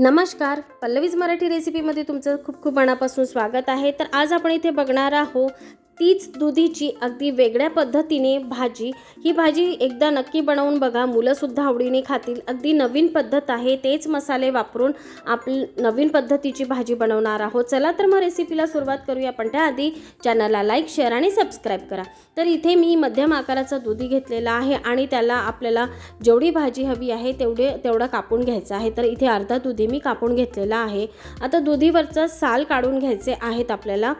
नमस्कार पल्लवीज मराठी रेसिपीमध्ये तुमचं खूप खूप मनापासून स्वागत आहे. तर आज आपण इथे बघणार आहोत तीच दुधीची अगदी वेगळ्या पद्धतीने भाजी. ही भाजी एकदा नक्की बनवून बघा. मुलंसुद्धा आवडीने खातील. अगदी नवीन पद्धत आहे. तेच मसाले वापरून आपली नवीन पद्धतीची भाजी बनवणार आहोत. चला तर मग रेसिपीला सुरुवात करूया. पण त्याआधी चॅनलला लाईक शेअर आणि सबस्क्राईब करा. तर इथे मी मध्यम आकाराचा दुधी घेतलेला आहे आणि त्याला आपल्याला जेवढी भाजी हवी आहे तेवढे तेवढा कापून घ्यायचा आहे. तर इथे अर्धा दुधी मी कापून घेतलेला आहे. आता दुधीवरचं साल काढून घ्यायचे आहेत आपल्याला.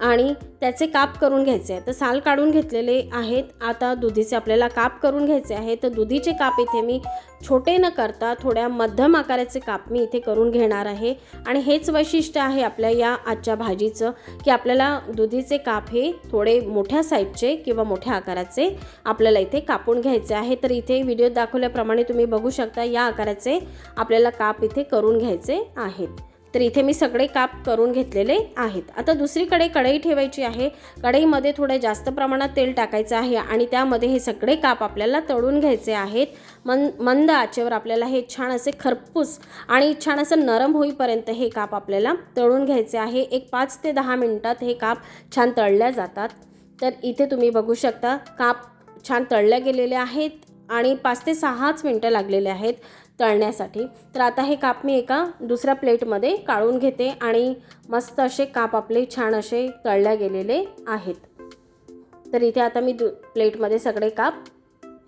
आणि त्याचे काप करून घ्यायचे आहे तर साल काढून घेतलेले आहेत. आता दुधीचे आपल्याला काप करून घ्यायचे आहे. तर दुधीचे काप इथे मी छोटे न करता थोड्या मध्यम आकाराचे काप मी इथे करून घेणार आहे. आणि हेच वैशिष्ट्य आहे आपल्या या आजच्या भाजीचं की आपल्याला दुधीचे काप हे थोडे मोठ्या साईजचे किंवा मोठ्या आकाराचे आपल्याला इथे कापून घ्यायचे आहे. तर इथे व्हिडिओ दाखवल्याप्रमाणे तुम्ही बघू शकता या आकाराचे आपल्याला काप इथे करून घ्यायचे आहेत. तर इथे मी सगळे काप करून घेतलेले आहेत. आता दुसरीकडे कढई ठेवायची आहे. कढईमध्ये थोडं जास्त प्रमाणात तेल टाकायचं आहे आणि त्यामध्ये हे सगळे काप आपल्याला तळून घ्यायचे आहेत. मन मंद आचेवर आपल्याला हे छान असे खरपूस आणि छान असं नरम होईपर्यंत हे काप आपल्याला तळून घ्यायचे आहे. एक पाच ते दहा मिनटात हे काप छान तळल्या जातात. तर इथे तुम्ही बघू शकता काप छान तळल्या गेलेले आहेत आणि पाच ते सहाच मिनटं लागलेले आहेत. तळण्यासाठी. तर आता हे काप मी एका दुसऱ्या प्लेटमध्ये काढून घेते आणि मस्त असे काप आपले छान असे तळल्या गेलेले आहेत. तर इथे आता मी दु प्लेटमध्ये सगळे काप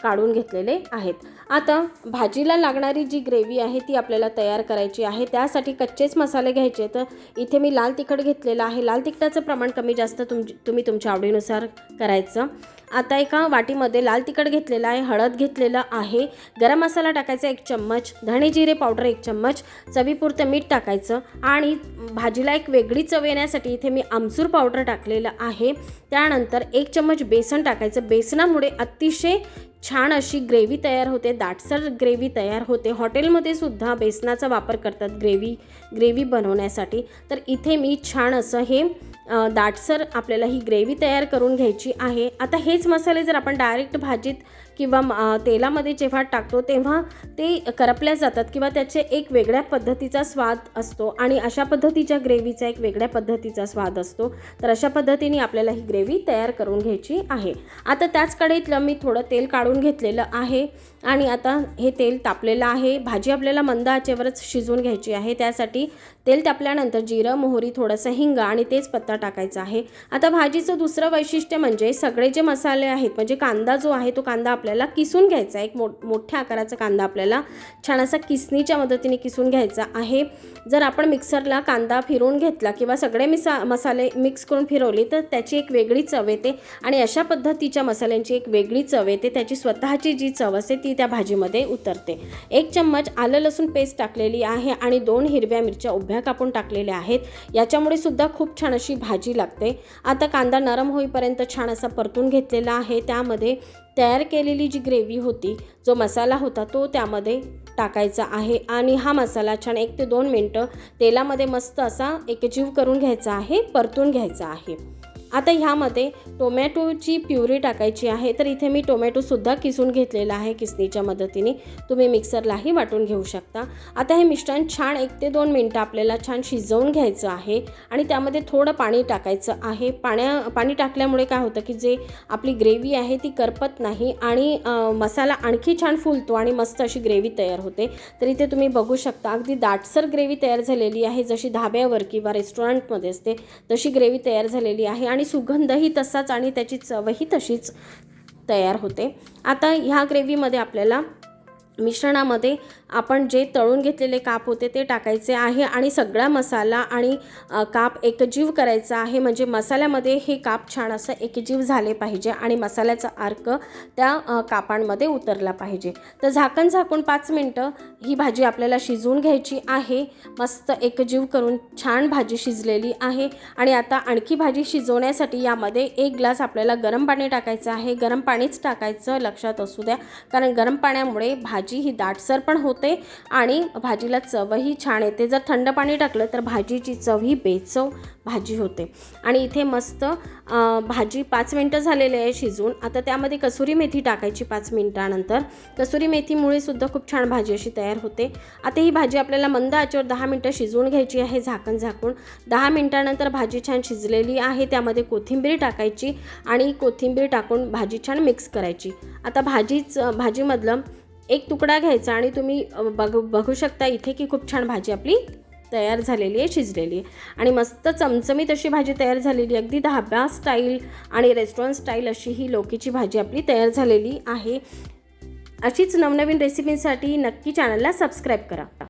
काढून घेतलेले आहेत. आता भाजीला लागणारी जी ग्रेव्ही आहे ती आपल्याला तयार करायची आहे. त्यासाठी कच्चेच मसाले घ्यायचे. तर इथे मी लाल तिखट घेतलेलं आहे. लाल तिखटाचं प्रमाण कमी जास्त तुम तुम्ही तुमच्या आवडीनुसार करायचं. आता एका वाटीमध्ये लाल तिखट घेतलेलं आहे हळद घेतलेलं आहे. गरम मसाला टाकायचा एक चम्मच धणे जिरे पावडर एक चम्मच चवीपुरतं मीठ टाकायचं आणि भाजीला एक वेगळी चव येण्यासाठी इथे मी आमचूर पावडर टाकलेलं आहे. त्यानंतर एक चम्मच बेसन टाकायचं. बेसनामुळे अतिशय छान अशी ग्रेव्ही तयार होते दाटसर ग्रेव्ही तयार होते. हॉटेलमध्ये सुद्धा बेसनाचा वापर करतात ग्रेव्ही ग्रेव्ही बनवण्यासाठी. तर इथे मी छान असं हे दाटसर आपल्याला ही ग्रेव्ही तयार करून घ्यायची आहे. आता हे हेच मसाले जर आपण डायरेक्ट भाजीत किंवा तेलामध्ये जेव्हा टाकतो तेव्हा ते करपल्या जातात किंवा त्याचे एक वेगळ्या पद्धतीचा स्वाद असतो आणि अशा पद्धतीच्या ग्रेव्हीचा एक वेगळ्या पद्धतीचा स्वाद असतो. तर अशा पद्धतीने आपल्याला ही ग्रेव्ही तयार करून घ्यायची आहे. आता त्याच कढईतलं मी थोडं तेल काढून घेतलेलं आहे आणि आता हे तेल तापलेलं आहे. भाजी आपल्याला मंद आचेवरच शिजवून घ्यायची आहे. त्यासाठी तेल तापल्यानंतर जिरं मोहरी थोडंसं हिंग आणि तेच पत्ता टाकायचा आहे. आता भाजीचं दुसरं वैशिष्ट्य म्हणजे सगळे जे मसाले मसाले आहेत म्हणजे कांदा जो आहे तो कांदा आपल्याला किसून घ्यायचा आहे. एक मो मोठ्या आकाराचा कांदा आपल्याला छान असा किसणीच्या मदतीने किसून घ्यायचा आहे. जर आपण मिक्सरला कांदा फिरवून घेतला किंवा सगळे मिसा मसाले मिक्स करून फिरवले तर त्याची एक वेगळी चव येते आणि अशा पद्धतीच्या मसाल्यांची एक वेगळी चव येते. त्याची स्वतःची जी चव असते ती त्या भाजीमध्ये उतरते. एक चम्मच आलं लसूण पेस्ट टाकलेली आहे आणि दोन हिरव्या मिरच्या उभ्या कापून टाकलेल्या आहेत. याच्यामुळे सुद्धा खूप छान अशी भाजी लागते. आता कांदा नरम होईपर्यंत छान असा परतून घेतलेला आहे. त्यामध्ये तयार केलेली जी ग्रेव्ही होती जो मसाला होता तो त्यामध्ये टाकायचा आहे. आणि हा मसाला छान एक ते दोन मिनटं तेलामध्ये मस्त असा एकजीव करून घ्यायचा आहे परतून घ्यायचा आहे. आता ह्यामध्ये टोमॅटोची प्युरी टाकायची आहे तर इथे मी टोमॅटोसुद्धा किसून घेतलेला आहे किसणीच्या मदतीने. तुम्ही मिक्सरलाही वाटून घेऊ शकता. आता हे मिश्रण छान एक ते दोन मिनटं आपल्याला छान शिजवून घ्यायचं आहे आणि त्यामध्ये थोडं पाणी टाकायचं आहे. पाण्या पाणी टाकल्यामुळे काय होतं की जे आपली ग्रेव्ही आहे ती करपत नाही आणि मसाला आणखी छान फुलतो आणि मस्त अशी ग्रेव्ही तयार होते. तर इथे तुम्ही बघू शकता अगदी दाटसर ग्रेव्ही तयार झालेली आहे. जशी धाब्यावर किंवा रेस्टॉरंटमध्ये असते तशी ग्रेव्ही तयार झालेली आहे आणि आणि सुगंधही तसाच आणि त्याची चवही तशीच तयार होते. आता ह्या ग्रेव्हीमध्ये आपल्याला मिश्रणामध्ये आपण जे तळून घेतलेले काप होते ते टाकायचे आहे आणि सगळा मसाला आणि काप एकजीव करायचा आहे. म्हणजे मसाल्यामध्ये हे काप छान असं एकजीव झाले पाहिजे आणि मसाल्याचा अर्क त्या कापांमध्ये उतरला पाहिजे. तर झाकण झाकून पाच मिनटं ही भाजी आपल्याला शिजवून घ्यायची आहे. मस्त एकजीव करून छान भाजी शिजलेली आहे आणि आता आणखी भाजी शिजवण्यासाठी यामध्ये एक ग्लास आपल्याला गरम पाणी टाकायचं आहे. गरम पाणीच टाकायचं लक्षात असू द्या. कारण गरम पाण्यामुळे भाजी भाजी ही दाटसर पण होते आणि भाजीला चवही छान येते. जर थंड पाणी टाकलं तर भाजीची चव ही बेचव भाजी होते. आणि इथे मस्त भाजी पाच मिनटं झालेली आहे शिजून. आता त्यामध्ये कसुरी मेथी टाकायची पाच मिनटानंतर. कसुरी मेथीमुळे सुद्धा खूप छान भाजी अशी तयार होते. आता ही भाजी आपल्याला मंद आचेवर दहा मिनटं शिजवून घ्यायची आहे झाकण झाकून. दहा मिनटानंतर भाजी छान शिजलेली आहे. त्यामध्ये कोथिंबीर टाकायची आणि कोथिंबीर टाकून भाजी छान मिक्स करायची. आता भाजीच भाजीमधलं एक तुकडा घ्यायचा आणि तुम्ही बघ बघू शकता इथे की खूप छान भाजी आपली तयार झालेली आहे शिजलेली आहे. आणि मस्त चमचमीत अशी भाजी तयार झालेली आहे. अगदी धाब्या स्टाईल आणि रेस्टॉरंट स्टाईल अशी ही लोकीची भाजी आपली तयार झालेली आहे. अशीच नवनवीन रेसिपींसाठी नक्की चॅनलला सबस्क्राईब करा.